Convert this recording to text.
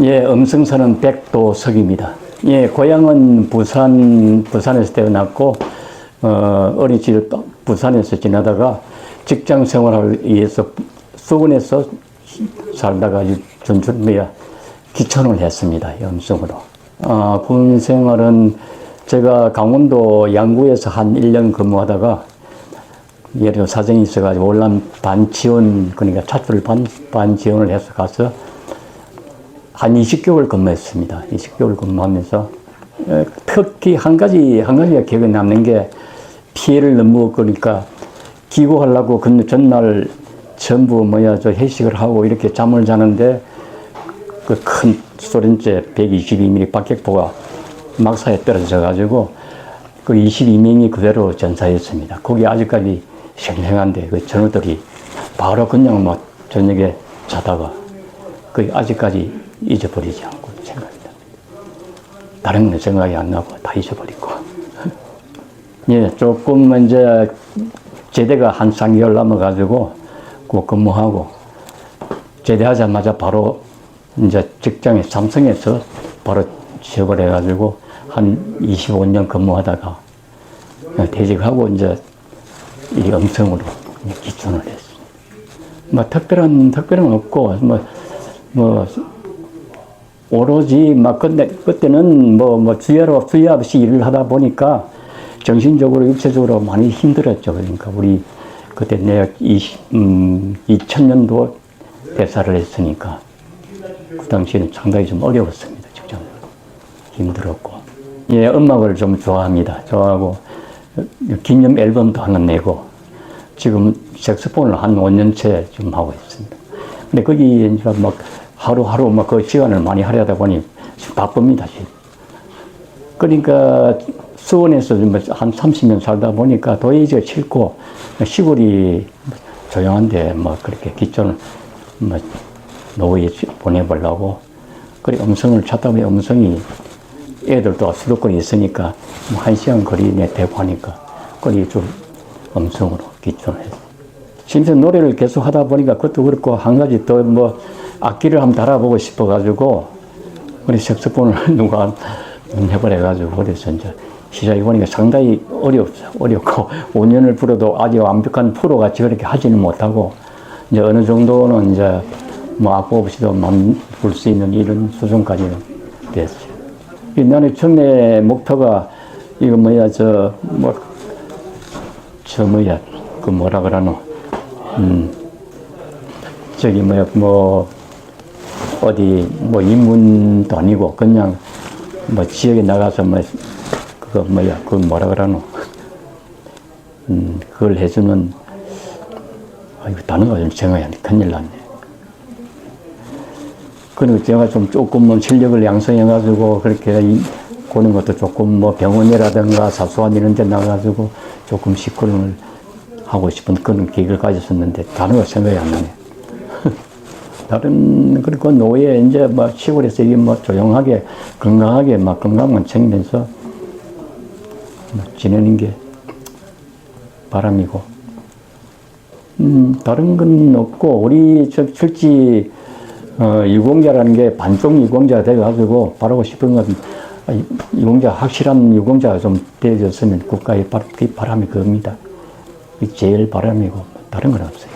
예, 음성사는 백도석입니다. 예, 고향은 부산, 부산에서 태어났고, 어, 어린 시절 또 부산에서 지나다가 직장 생활을 위해서 수원에서 살다가 뭐야, 기천을 했습니다. 음성으로. 아, 군 생활은 제가 강원도 양구에서 한 1년 근무하다가 예를 들어 사정이 있어가지고 월남 반지원, 그러니까 차출 반, 반지원을 해서 가서 한 20개월 근무했습니다. 20개월 근무하면서 에, 특히 한 가지 한 가지가 기억에 남는 게 피해를 너무 그러니까 기고하려고 그 전날 전부 뭐야 저 회식을 하고 이렇게 잠을 자는데 그 큰 소련제 122mm 박격포가 막사에 떨어져 가지고 그 22명이 그대로 전사했습니다. 거기 아직까지 생생한데 그 전우들이 바로 그냥 막 저녁에 자다가 그 아직까지 잊어버리지 않고 생각합니다. 다른 건 생각이 안 나고 다 잊어버리고. 예, 조금 이제 제대가 한 3개월 남아가지고 그 근무하고 제대하자마자 바로 이제 직장에 삼성에서 바로 취업을 해가지고 한 25년 근무하다가 퇴직하고 이제 이 음성으로 기촌을 했습니다. 뭐 특별한 특별한 없고 뭐뭐 오로지 막 근데 그때는 뭐뭐 주야로 주야 없이 일을 하다 보니까 정신적으로 육체적으로 많이 힘들었죠. 그러니까 우리 그때 내가 20, 음, 2000년도 대사를 했으니까 그 당시에는 상당히 좀 어려웠습니다. 직장 힘들었고 예 음악을 좀 좋아합니다. 좋아하고 기념 앨범도 하나 내고 지금 색소폰을 한 5년째 지금 하고 있습니다. 근데 거기 이제 막 하루하루 막 그 시간을 많이 하려다 보니 바쁩니다. 그러니까 수원에서 좀한 30년 살다 보니까 도예지가 싫고 시골이 조용한데 뭐 그렇게 기존을 뭐 노후에 보내보려고 그래 음성을 찾다 보니 음성이 애들도 수도권에 있으니까 뭐한 시간 거리 내 되고 하니까 거기 좀 음성으로 기존을 했어요. 심지어 노래를 계속 하다 보니까 그것도 그렇고 한 가지 또뭐 악기를 한번 달아보고 싶어가지고 우리 색소폰을 누가 해버려가지고 그래서 이제 시작해 보니까 상당히 어렵죠. 어렵고 5년을 불어도 아주 완벽한 프로같이 그렇게 하지는 못하고 이제 어느 정도는 이제 뭐 악보 없이도 불수 있는 이런 수준까지는 됐어요. 이 나는 처음에 목표가 이거 뭐야 저 뭐 저 뭐야 그 뭐라 그러노 음 저기 뭐야 뭐 어디 뭐 인문도 아니고 그냥 뭐 지역에 나가서 뭐 그거 뭐야 그 뭐라 그러노 음 그걸 해주는 아이고 단어가 좀안 나. 큰일 났네. 그리고 제가 좀 조금은 실력을 양성해 가지고 그렇게 이- 보는 것도 조금 뭐 병원이라든가 사소한 이런 데 나가가지고 조금 시끄러움을 하고 싶은 그런 계획을 가졌었는데 단어가 생각이 안 나네. 다른 그리고 노예 이제 뭐 시골에서 이게 뭐 조용하게 건강하게 막 건강만 챙기면서 뭐 지내는 게 바람이고 음 다른 건 없고 우리 저 실지 어, 유공자라는 게 반쪽 유공자가 돼가지고 바라고 싶은 건 아, 유- 유공자 확실한 유공자가 좀 되어졌으면 국가의 바, 그 바람이 그겁니다. 이 제일 바람이고 다른 건 없어요.